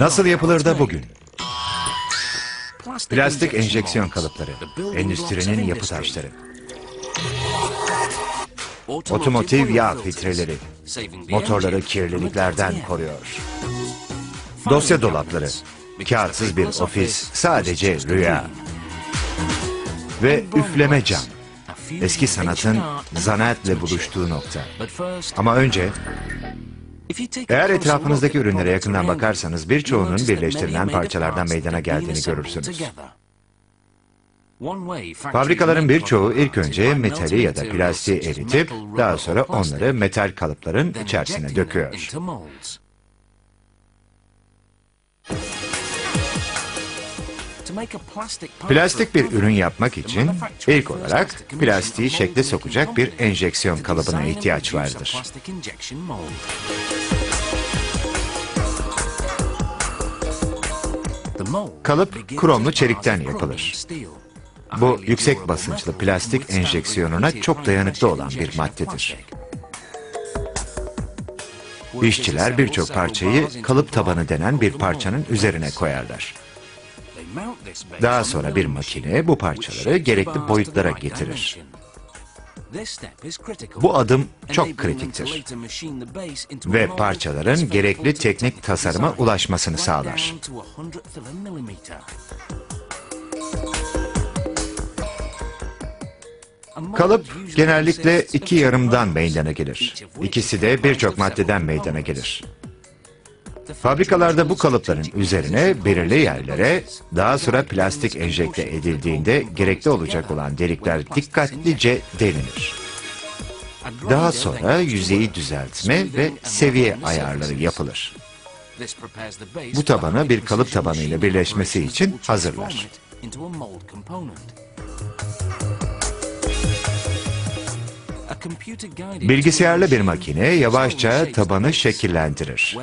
Nasıl yapılır da bugün? Plastik enjeksiyon kalıpları, endüstrinin yapı taşları, otomotiv yağ filtreleri, motorları kirliliklerden koruyor. Dosya dolapları, kağıtsız bir ofis, sadece rüya. Ve üfleme cam, eski sanatın zanaatle buluştuğu nokta. Ama önce eğer etrafınızdaki ürünlere yakından bakarsanız birçoğunun birleştirilen parçalardan meydana geldiğini görürsünüz. Fabrikaların birçoğu ilk önce metali ya da plastiği eritip daha sonra onları metal kalıpların içerisine döküyor. Plastik bir ürün yapmak için ilk olarak plastiği şekle sokacak bir enjeksiyon kalıbına ihtiyaç vardır. Kalıp kromlu çelikten yapılır. Bu yüksek basınçlı plastik enjeksiyonuna çok dayanıklı olan bir maddedir. İşçiler birçok parçayı kalıp tabanı denen bir parçanın üzerine koyarlar. Daha sonra bir makine bu parçaları gerekli boyutlara getirir. Bu adım çok kritiktir ve parçaların gerekli teknik tasarıma ulaşmasını sağlar. Kalıp genellikle iki yarımdan meydana gelir. İkisi de birçok maddeden meydana gelir. Fabrikalarda bu kalıpların üzerine belirli yerlere daha sonra plastik enjekte edildiğinde gerekli olacak olan delikler dikkatlice delinir. Daha sonra yüzeyi düzeltme ve seviye ayarları yapılır. Bu tabanı bir kalıp tabanıyla birleşmesi için hazırlar. Bilgisayarlı bir makine yavaşça tabanı şekillendirir.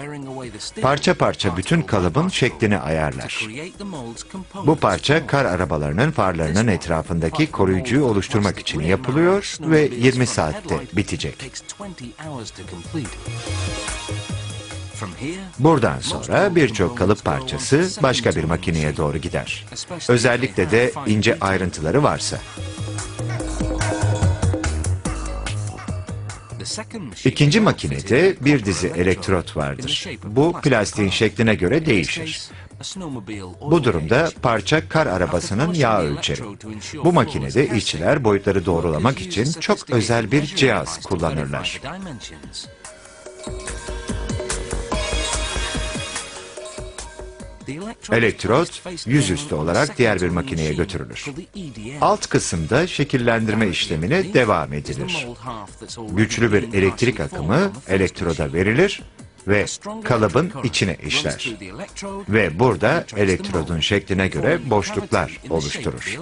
Parça parça bütün kalıbın şeklini ayarlar. Bu parça kar arabalarının farlarının etrafındaki koruyucuyu oluşturmak için yapılıyor ve 20 saatte bitecek. Buradan sonra birçok kalıp parçası başka bir makineye doğru gider. Özellikle de ince ayrıntıları varsa. İkinci makinede bir dizi elektrot vardır. Bu plastiğin şekline göre değişir. Bu durumda parça kar arabasının yağ ölçeri. Bu makinede işçiler boyutları doğrulamak için çok özel bir cihaz kullanırlar. Elektrot yüzüstü olarak diğer bir makineye götürülür. Alt kısımda şekillendirme işlemine devam edilir. Güçlü bir elektrik akımı elektroda verilir ve kalıbın içine işler. Ve burada elektrodun şekline göre boşluklar oluşturur.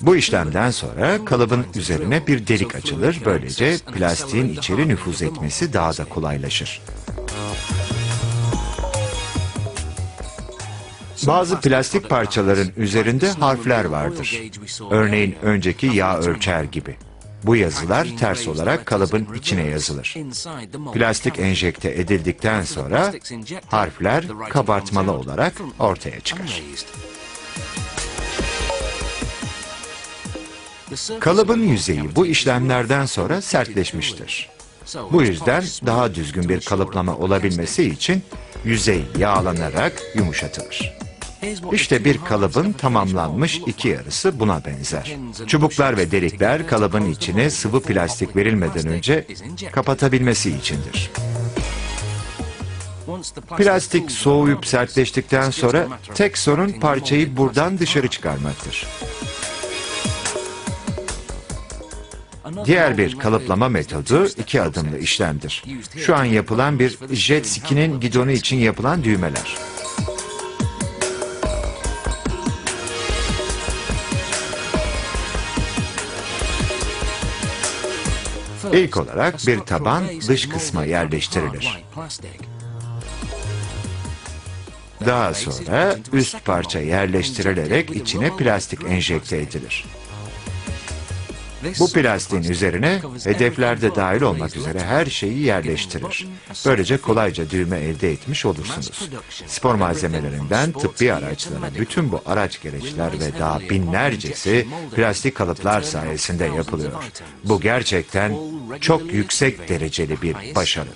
Bu işlemden sonra kalıbın üzerine bir delik açılır. Böylece plastiğin içeri nüfuz etmesi daha da kolaylaşır. Bazı plastik parçaların üzerinde harfler vardır. Örneğin önceki yağ ölçer gibi. Bu yazılar ters olarak kalıbın içine yazılır. Plastik enjekte edildikten sonra harfler kabartmalı olarak ortaya çıkar. Kalıbın yüzeyi bu işlemlerden sonra sertleşmiştir. Bu yüzden daha düzgün bir kalıplama olabilmesi için yüzey yağlanarak yumuşatılır. İşte bir kalıbın tamamlanmış iki yarısı buna benzer. Çubuklar ve delikler kalıbın içine sıvı plastik verilmeden önce kapatabilmesi içindir. Plastik soğuyup sertleştikten sonra tek sorun parçayı buradan dışarı çıkarmaktır. Diğer bir kalıplama metodu iki adımlı işlemdir. Şu an yapılan bir jet ski'nin gidonu için yapılan düğmeler. İlk olarak bir taban dış kısma yerleştirilir. Daha sonra üst parça yerleştirilerek içine plastik enjekte edilir. Bu plastiğin üzerine hedeflerde dahil olmak üzere her şeyi yerleştirir. Böylece kolayca düğme elde etmiş olursunuz. Spor malzemelerinden tıbbi araçlara bütün bu araç gereçler ve daha binlercesi plastik kalıplar sayesinde yapılıyor. Bu gerçekten çok yüksek dereceli bir başarı.